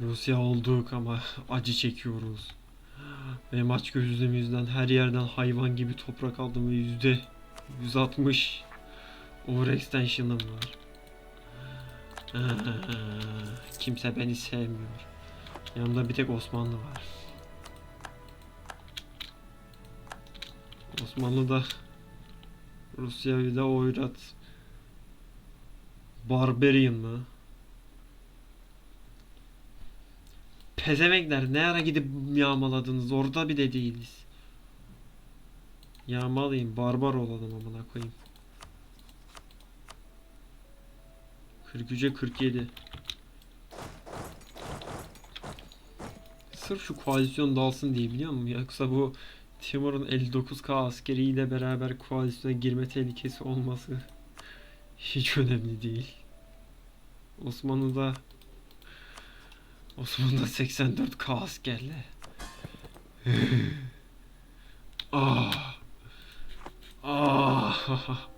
Rusya olduk ama acı çekiyoruz. Benim aç gözlüğüm yüzünden her yerden hayvan gibi toprak aldım ve yüzde 160 over extension'ım var. Kimse beni sevmiyor. Yanımda bir tek Osmanlı var. Osmanlı da Rusya'yı da oyrat. Barbarian mı? Pezemekler ne ara gidip yağmaladınız orada bile değiliz. Yağmalayın barbar olalım amına koyayım. 43'e 47. Sırf şu koalisyon dalsın diye biliyor musun? Yoksa bu Timur'un 59k askeriyle beraber koalisyona girme tehlikesi olması hiç önemli değil. Osmanlı'da Osmanlı'da 84k askerle. ah. Ah.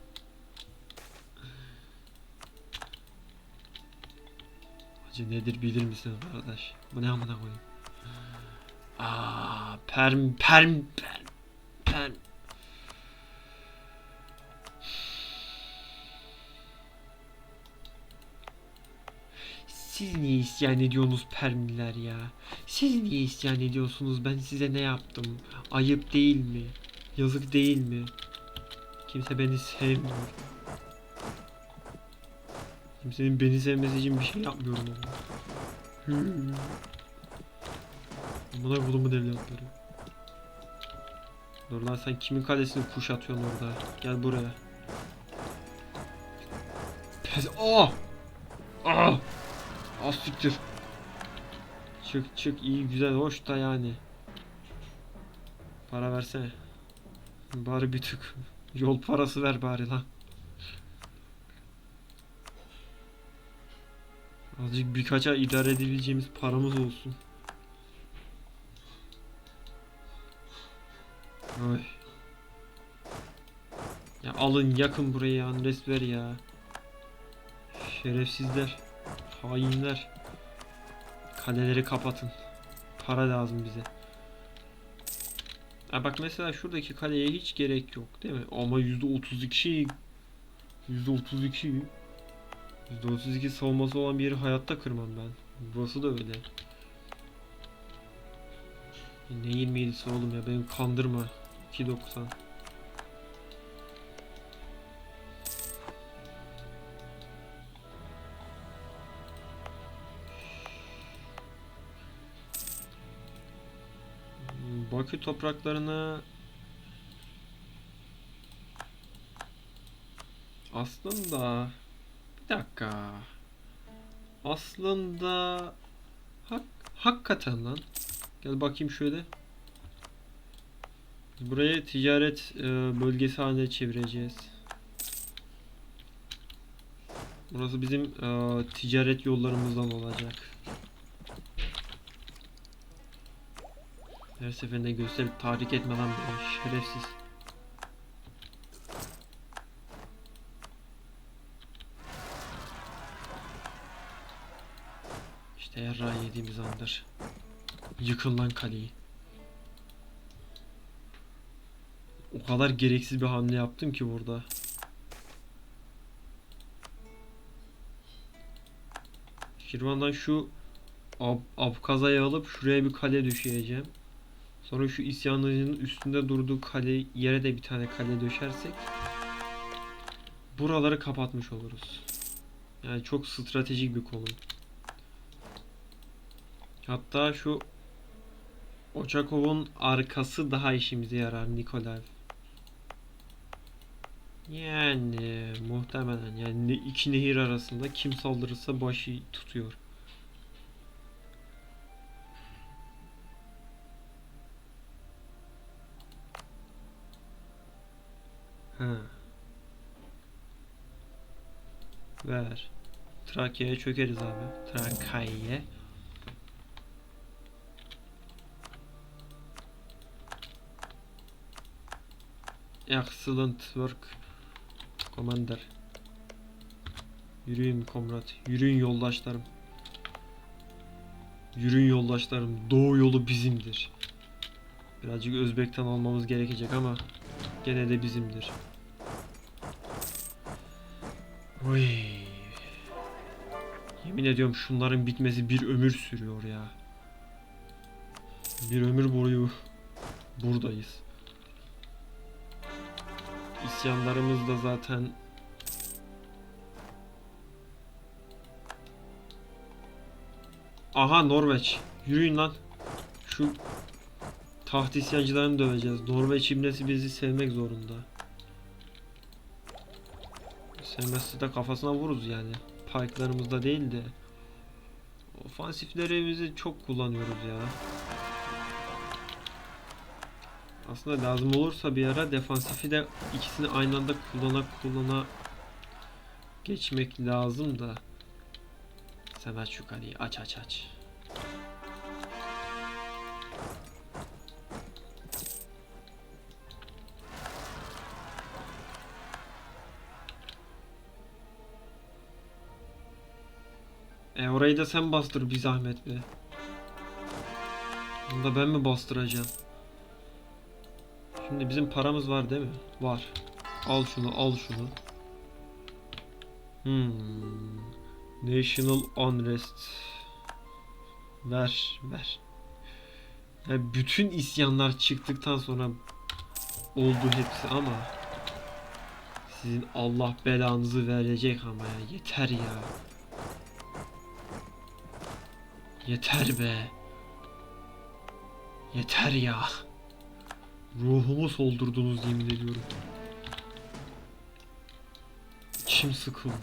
Acı nedir bilir misin arkadaş? Bu ne amına koyayım? Aa, perm perm perm perm. Siz niye isyan ediyorsunuz permiler ya? Siz niye isyan ediyorsunuz? Ben size ne yaptım? Ayıp değil mi? Yazık değil mi? Kimse beni sevmiyor. Kimsenin beni sevmesi için bir şey yapmıyorum ama. Hmm. Buna kulumun evlatları. Dur lan sen kimin kalesini kuşatıyorsun orada? Gel buraya. Pez... Oh! Ah! Az siktir. Çık çık iyi güzel hoş da yani. Para versene. Bari bir tık yol parası ver bari lan. Azıcık birkaça idare edebileceğimiz paramız olsun. Oy. Ya alın yakın burayı ya adres ver ya. Şerefsizler. Hainler. Kaleleri kapatın. Para lazım bize. Ha bak mesela şuradaki kaleye hiç gerek yok değil mi? Ama %32 %32 %32 savunması olan bir yeri hayatta kırmam ben. Burası da öyle. Ne 27'si oğlum ya benim kandırma. 2.90 Bakü topraklarına aslında bir dakika. Aslında hak, hakikaten lan. Gel bakayım şöyle. Burayı ticaret e, bölgesi haline çevireceğiz. Burası bizim e, ticaret yollarımızdan olacak Her seferinde gösterip tahrik etme lan şerefsiz. İşte yarrağı yediğimiz andır. Yıkın lan kaleyi. O kadar gereksiz bir hamle yaptım ki burada. Şirvan'dan şu Ab Abkaza'yı alıp şuraya bir kale düşeceğim. Sonra şu isyancının üstünde durduğu kale yere de bir tane kale döşersek buraları kapatmış oluruz. Yani çok stratejik bir konum. Hatta şu Oçakov'un arkası daha işimize yarar Nikolaev. Yani muhtemelen yani iki nehir arasında kim saldırırsa başı tutuyor. Ver. Trakya'ya çökeriz abi. Trakya'ya. Excellent work. Commander. Yürüyün komrat. Yürüyün yoldaşlarım. Yürüyün yoldaşlarım. Doğu yolu bizimdir. Birazcık Özbek'ten almamız gerekecek ama gene de bizimdir. Oy. Yemin ediyorum şunların bitmesi bir ömür sürüyor ya. Bir ömür boyu buradayız. İsyanlarımız da zaten Aha Norveç. Yürüyün lan. Şu taht isyancılarını döveceğiz. Norveç ibnesi bizi sevmek zorunda. Sevmezse de kafasına vururuz yani. Pike'larımızda değil de. Ofansiflerimizi çok kullanıyoruz ya. Aslında lazım olursa bir ara defansifi de ikisini aynı anda kullana kullana geçmek lazım da. Aç şu kaleyi aç aç aç. E orayı da sen bastır bir zahmet be. Bunu da ben mi bastıracağım? Şimdi bizim paramız var değil mi? Var. Al şunu, al şunu. Hmm. National Unrest. Ver, ver. Ya bütün isyanlar çıktıktan sonra oldu hepsi ama sizin Allah belanızı verecek ama ya yeter ya. Yeter be. Yeter ya. Ruhumu soldurdunuz yemin ediyorum. İçim sıkıldı.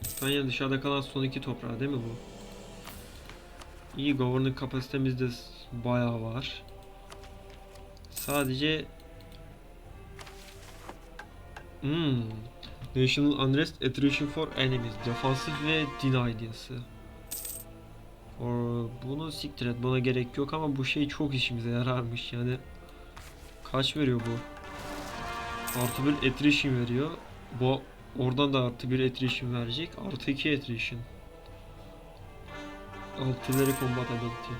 İspanya dışarıda kalan son iki toprağı değil mi bu? İyi governing kapasitemiz de bayağı var. Sadece Hmm. National Unrest Attrition for Enemies. Defansif ve Deny. O, bunu siktir et. Buna gerek yok ama bu şey çok işimize yararmış yani. Kaç veriyor bu? Artı bir attrition veriyor. Bu oradan da artı bir attrition verecek. Artı iki attrition. Artillery combat ability.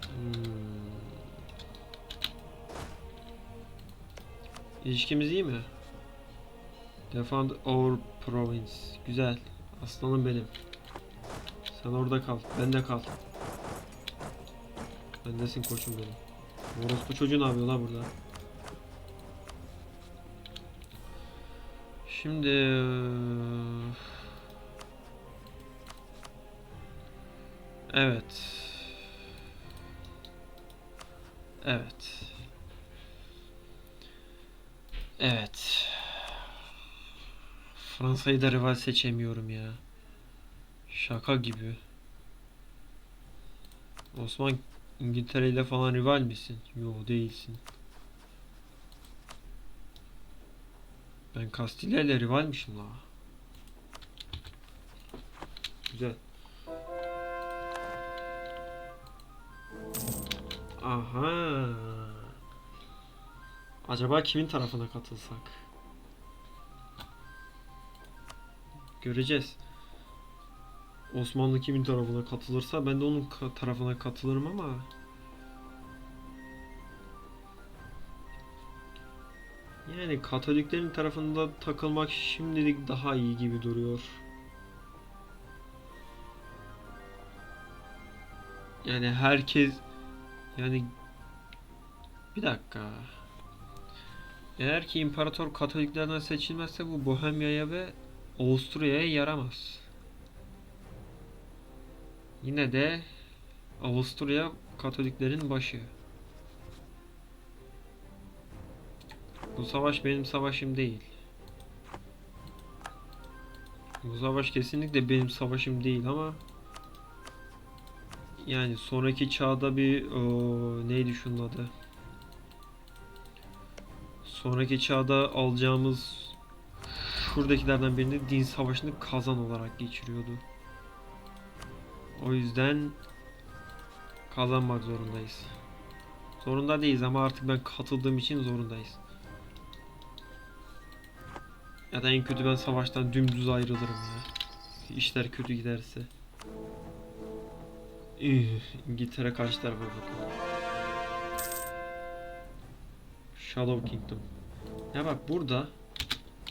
Hmm. İlişkimiz iyi mi? Defend our province. Güzel. Aslanım benim. Sen orada kal. Ben de kal. Bendesin koçum benim. Orospu çocuğu ne yapıyor la burada? Şimdi Evet. Evet. Evet. Fransa'yı da rival seçemiyorum ya. Şaka gibi. Osman İngiltere ile falan rival misin? Yo değilsin. Ben Kastilya ile rivalmişim la. Güzel. Aha. Acaba kimin tarafına katılsak? Göreceğiz. Osmanlı kimin tarafına katılırsa ben de onun tarafına katılırım ama yani Katoliklerin tarafında takılmak şimdilik daha iyi gibi duruyor. Yani herkes yani bir dakika. Eğer ki imparator Katoliklerden seçilmezse bu Bohemya'ya ve Avusturya'ya yaramaz. Yine de Avusturya Katoliklerin başı. Bu savaş benim savaşım değil. Bu savaş kesinlikle benim savaşım değil ama yani sonraki çağda bir o, neydi şunun adı? Sonraki çağda alacağımız şuradakilerden birini din savaşını kazan olarak geçiriyordu. O yüzden kazanmak zorundayız. Zorunda değiliz ama artık ben katıldığım için zorundayız. Ya da en kötü ben savaştan dümdüz ayrılırım ya. İşler kötü giderse. İngiltere karşı tarafa bakalım. Shadow Kingdom. Ya bak burada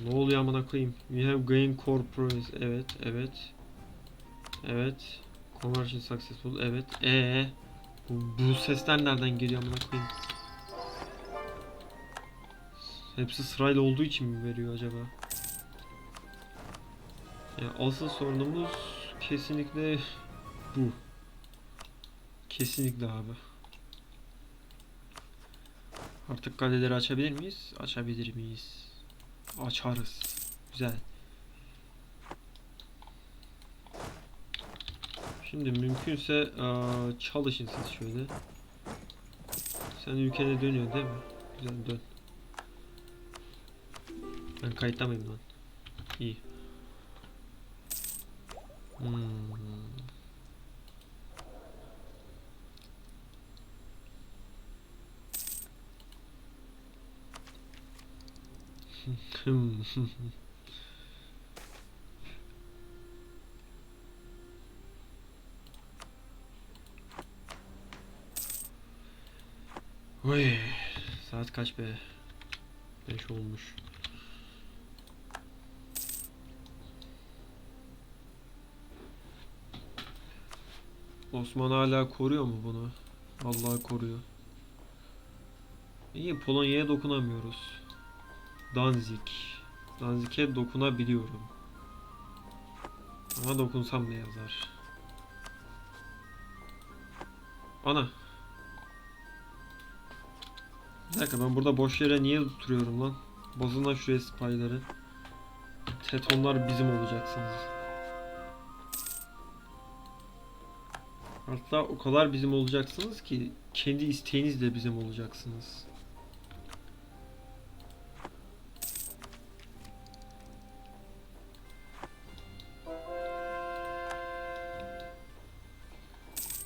ne oluyor amına koyayım? We have gained core progress. Evet, evet. Evet. Conversion successful. Evet. Ee, bu, bu sesler nereden geliyor amına koyayım? Hepsi sırayla olduğu için mi veriyor acaba? Ya asıl sorunumuz kesinlikle bu. Kesinlikle abi. Artık kaleleri açabilir miyiz? Açabilir miyiz? Açarız. Güzel. Şimdi mümkünse çalışın siz şöyle. Sen ülkene dönüyorsun değil mi? Güzel dön. Ben kayıtta mıyım lan? İyi. Hmm. Oy, saat kaç be? 5 olmuş. Osman hala koruyor mu bunu? Vallahi koruyor. İyi Polonya'ya dokunamıyoruz. Danzig. Danzig'e dokunabiliyorum. Ama dokunsam ne yazar? Ana. Bir dakika ben burada boş yere niye duruyorum lan? Bozun lan şuraya spyları. Tetonlar bizim olacaksınız. Hatta o kadar bizim olacaksınız ki kendi isteğinizle bizim olacaksınız.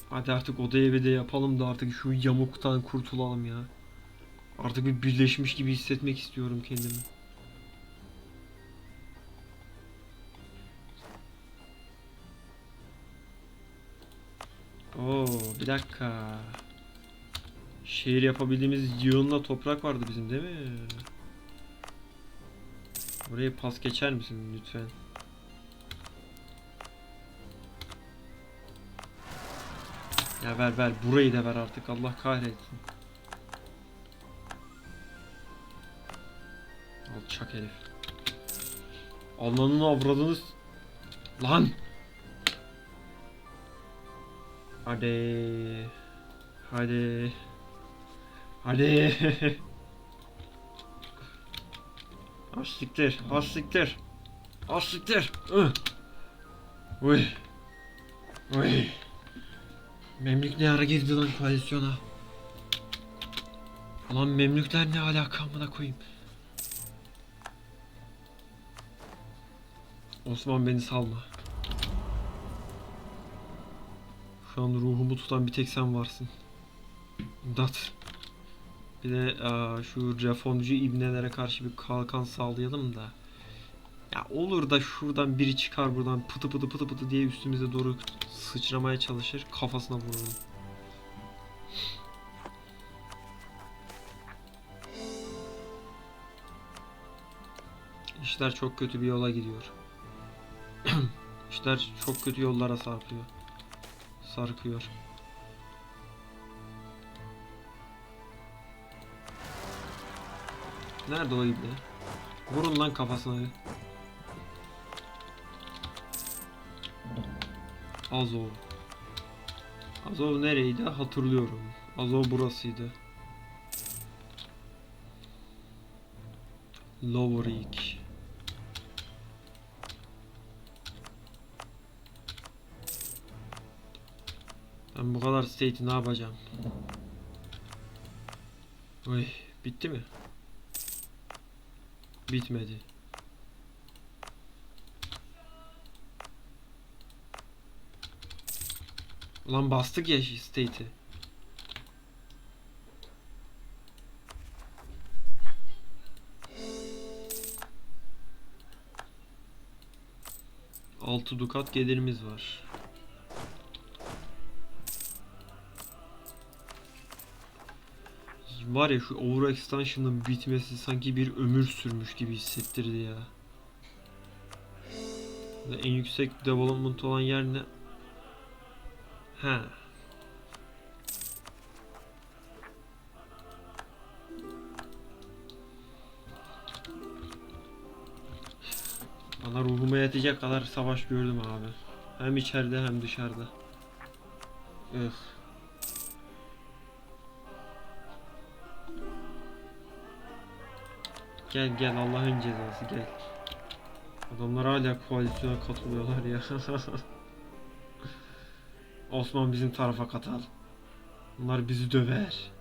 Hadi artık oda evi de yapalım da artık şu yamuktan kurtulalım ya. Artık bir birleşmiş gibi hissetmek istiyorum kendimi. Oo, bir dakika. Şehir yapabildiğimiz yığınla toprak vardı bizim değil mi? Buraya pas geçer misin lütfen? Ya ver ver burayı da ver artık Allah kahretsin. Alçak herif. Allah'ın avradınız. Lan. Hadi. Hadi. Hadi. Az. Az siktir. Az siktir. Ih. Uy. Uy. Memlük ne ara girdi lan koalisyona? Ulan Memlükler ne alaka amına koyayım? Osman beni salma. Şu an ruhumu tutan bir tek sen varsın. İmdat. Bir de aa, şu reformcu ibnelere karşı bir kalkan sağlayalım da. Ya olur da şuradan biri çıkar buradan pıtı pıtı pıtı pıtı diye üstümüze doğru sıçramaya çalışır kafasına vururum. İşler çok kötü bir yola gidiyor. İşler çok kötü yollara sarkıyor. Sarkıyor. Nerede o ibne? Vurun lan kafasına. Azov. Azov nereydi? Hatırlıyorum. Azov burasıydı. Lowerik. Ben bu kadar state'i ne yapacağım? Oy, bitti mi? Bitmedi. Ulan bastık ya state'i. 6 dukat gelirimiz var. Var ya şu Over Extension'ın bitmesi sanki bir ömür sürmüş gibi hissettirdi ya. En yüksek development olan yer ne? Ha. Bana ruhuma yetecek kadar savaş gördüm abi. Hem içeride hem dışarıda. Ugh. Gel gel Allah'ın cezası gel. Adamlar hala koalisyona katılıyorlar ya. Osman bizim tarafa katal. Bunlar bizi döver.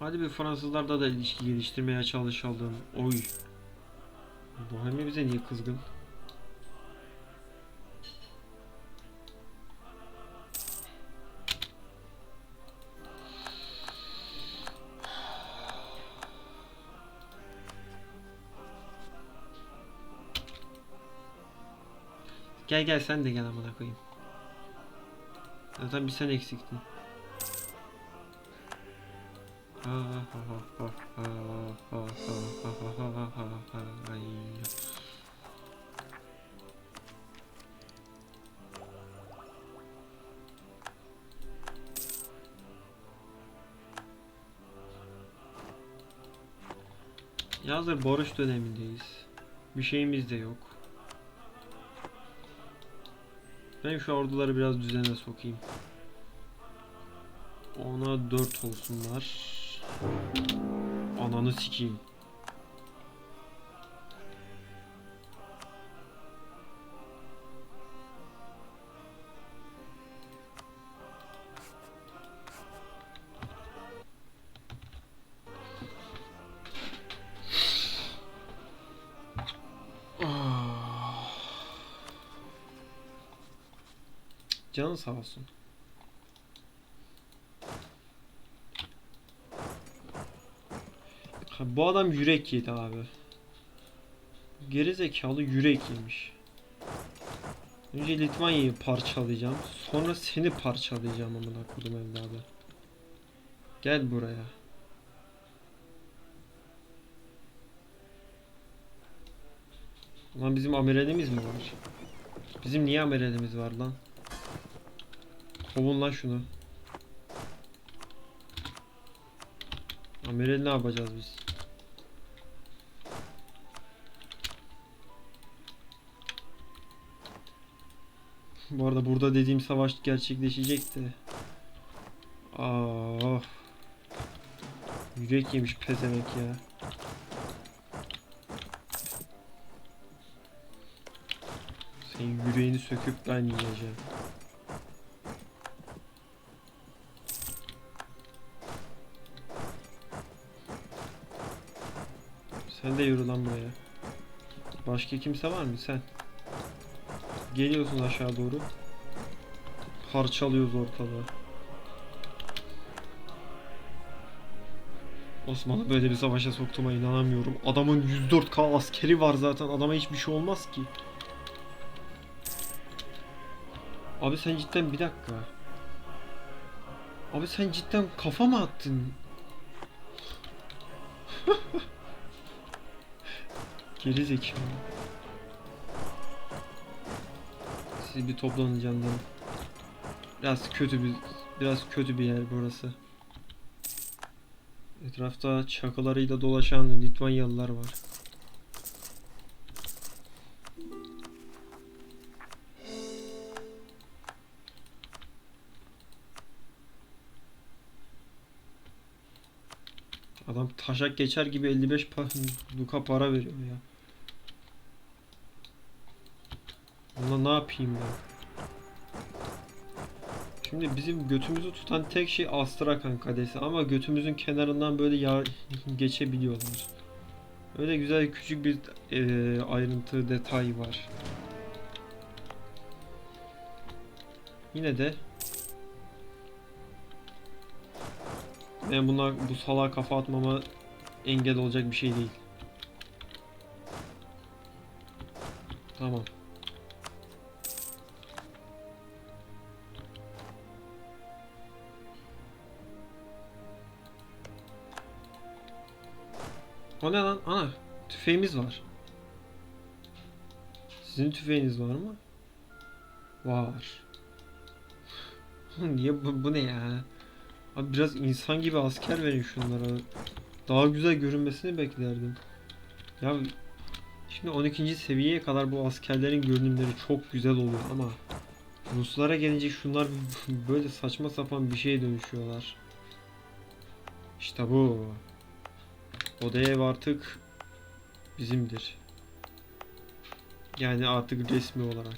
Hadi bir Fransızlarla da ilişki geliştirmeye çalışalım. Oy. Bohemia bize niye kızgın? Gel gel sen de gel amına koyayım. Zaten bir sen eksiktin. Ya hazır barış dönemindeyiz. Bir şeyimiz de yok. Ben şu orduları biraz düzene sokayım. Ona 4 olsunlar. Ananı sikeyim. Canın sağ olsun. Bu adam yürek yedi abi. Geri zekalı yürek yemiş. Önce Litvanya'yı parçalayacağım. Sonra seni parçalayacağım amına kodum evladı. Gel buraya. Lan bizim amiralimiz mi var? Bizim niye amiralimiz var lan? Kovun lan şunu. Amiral ne yapacağız biz? Bu arada burada dediğim savaş gerçekleşecekti. Aa. Yürek yemiş pezevenk ya. Senin yüreğini söküp ben yiyeceğim. Sen de yürü lan buraya. Başka kimse var mı sen? Geliyorsun aşağı doğru. Parçalıyoruz ortalığı. Osmanlı böyle bir savaşa soktuğuma inanamıyorum. Adamın 104k askeri var zaten. Adama hiçbir şey olmaz ki. Abi sen cidden bir dakika. Abi sen cidden kafa mı attın? Geri zekalı. Siz bir toplanın canlarım. Biraz kötü bir biraz kötü bir yer burası. Etrafta çakılarıyla dolaşan Litvanyalılar var. Adam taşak geçer gibi 55 pa duka para veriyor ya. Buna ne yapayım ben? Şimdi bizim götümüzü tutan tek şey Astrakan Kalesi ama götümüzün kenarından böyle ya geçebiliyorlar. Öyle güzel küçük bir e, ayrıntı detay var. Yine de ben buna bu salağa kafa atmama engel olacak bir şey değil. Tamam. O ne lan? Ana tüfeğimiz var. Sizin tüfeğiniz var mı? Var. Niye bu, bu ne ya? Abi biraz insan gibi asker verin şunlara. Daha güzel görünmesini beklerdim. Ya şimdi 12. seviyeye kadar bu askerlerin görünümleri çok güzel oluyor ama Ruslara gelince şunlar böyle saçma sapan bir şeye dönüşüyorlar. İşte bu. O da ev artık bizimdir. Yani artık resmi olarak.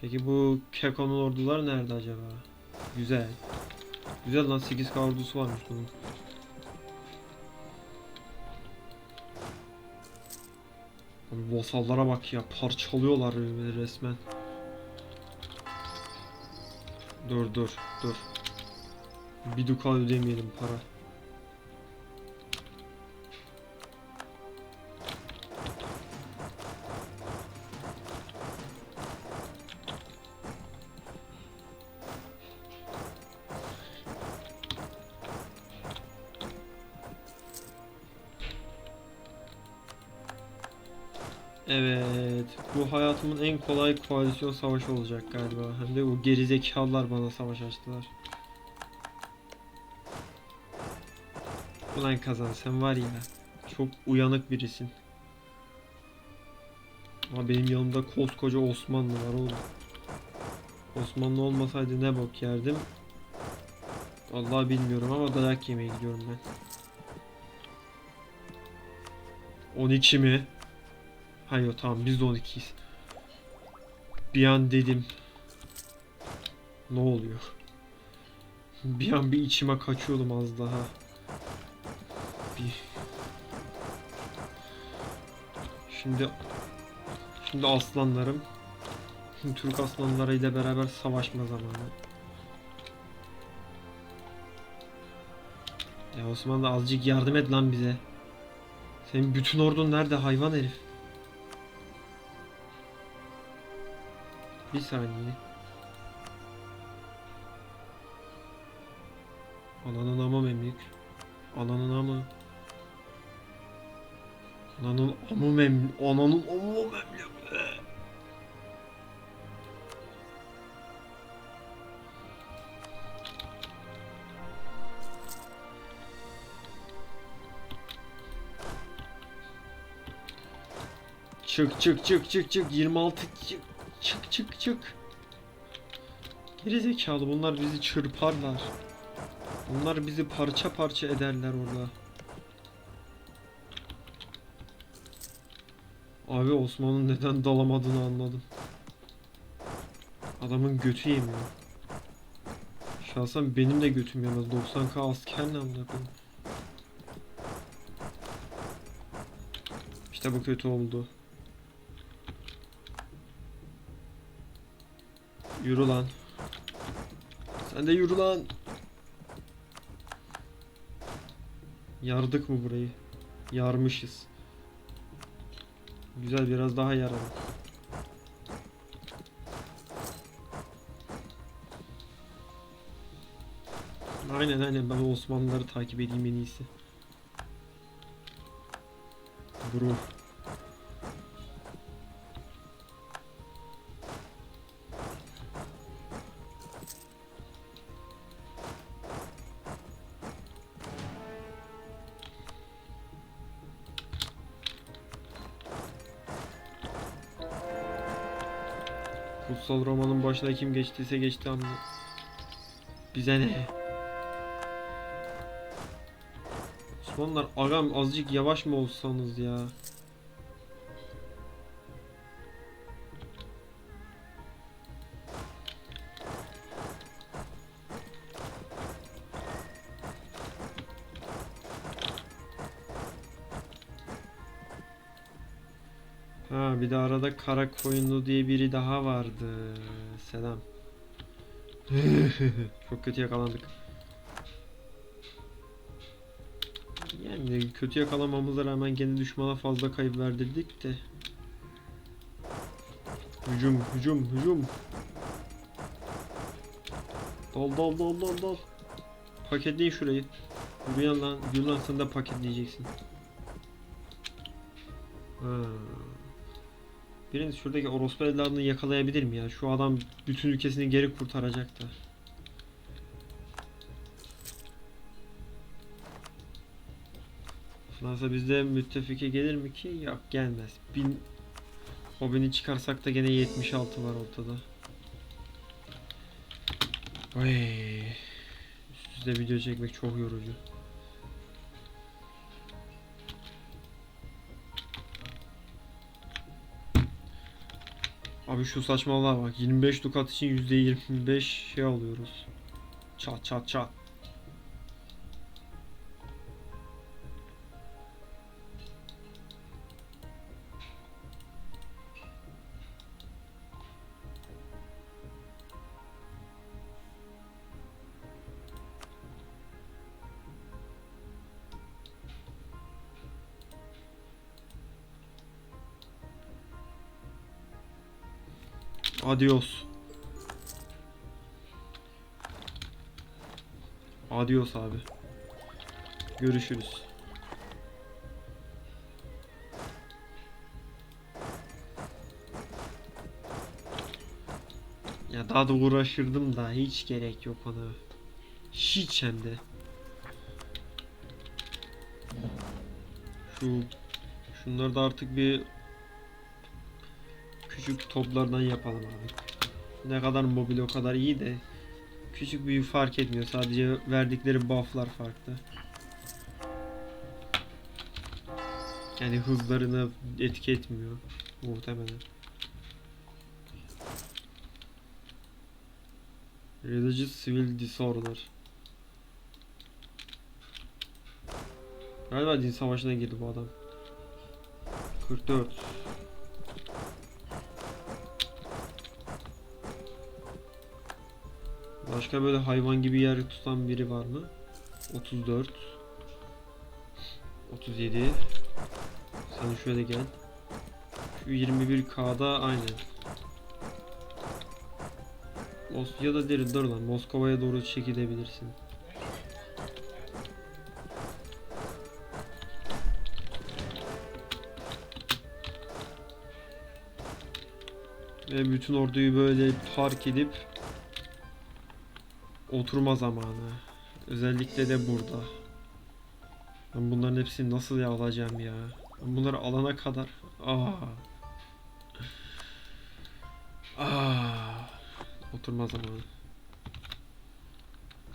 Peki bu Keko'nun orduları nerede acaba? Güzel. Güzel lan 8K ordusu varmış bunun. Vasallara bak ya parçalıyorlar resmen. Dur dur dur. Bir duka ödemeyelim para. Kolay koalisyon savaşı olacak galiba. Hem de o gerizekalılar bana savaş açtılar. Ulan kazan sen var ya, çok uyanık birisin. Ama benim yanımda koskoca Osmanlı var oğlum. Osmanlı olmasaydı ne bok yerdim. Vallahi bilmiyorum ama dayak yemeye gidiyorum ben. 12 mi? Hayır tamam biz de 12'yiz. Bir an dedim. Ne oluyor? Bir an bir içime kaçıyordum az daha. Bir... Şimdi... Şimdi aslanlarım. Türk aslanlarıyla beraber savaşma zamanı. Ya Osman da azıcık yardım et lan bize. Senin bütün ordun nerede hayvan herif? Bir saniye. Ananın ama memlük. Ananın ama. Ananın amı mem... Ananın amı memlük. Çık çık çık çık çık 26 çık çık çık çık. Geri zekalı bunlar bizi çırparlar. Bunlar bizi parça parça ederler orada. Abi Osman'ın neden dalamadığını anladım. Adamın götü yemiyor. Şahsen benim de götüm yemez. 90k asker ne amına. İşte bu kötü oldu. Yürü lan. Sen de yürü lan. Yardık mı burayı? Yarmışız. Güzel biraz daha yaralım. Aynen aynen ben Osmanlıları takip edeyim en iyisi. Bro. Kutsal romanın başına kim geçtiyse geçti ama bize ne? Osmanlılar agam azıcık yavaş mı olsanız ya? Ha bir de arada kara koyunlu diye biri daha vardı. Selam. Çok kötü yakalandık. Yani kötü yakalamamıza rağmen gene düşmana fazla kayıp verdirdik de. Hücum, hücum, hücum. Dal dal dal dal dal. Paketleyin şurayı. Yürüyen lan, yürü lan sen de paketleyeceksin. Ha. Biriniz şuradaki orospu evladını yakalayabilir mi ya? Şu adam bütün ülkesini geri kurtaracak da. Fransa bizde müttefike gelir mi ki? Yok gelmez. Bin... O beni çıkarsak da gene 76 var ortada. Vay. Üst üste video çekmek çok yorucu. Abi şu saçmalığa bak. 25 dukat için %25 şey alıyoruz. Çat çat çat. Adios. Adios abi. Görüşürüz. Ya daha da uğraşırdım da hiç gerek yok ona. Hiç hem de. Şu şunları da artık bir küçük toplardan yapalım abi. Ne kadar mobil o kadar iyi de küçük büyük fark etmiyor. Sadece verdikleri bufflar farklı. Yani hızlarını etki etmiyor muhtemelen. Religious Civil Disorder. Galiba din savaşına girdi bu adam. 44. Başka böyle hayvan gibi yer tutan biri var mı? 34 37 Sen şöyle gel. Şu 21K'da aynen. Mos ya da deri dur lan Moskova'ya doğru çekilebilirsin. Ve bütün orduyu böyle park edip oturma zamanı. Özellikle de burada. Ben bunların hepsini nasıl alacağım ya? Ben bunları alana kadar. Aa. Aa. Oturma zamanı.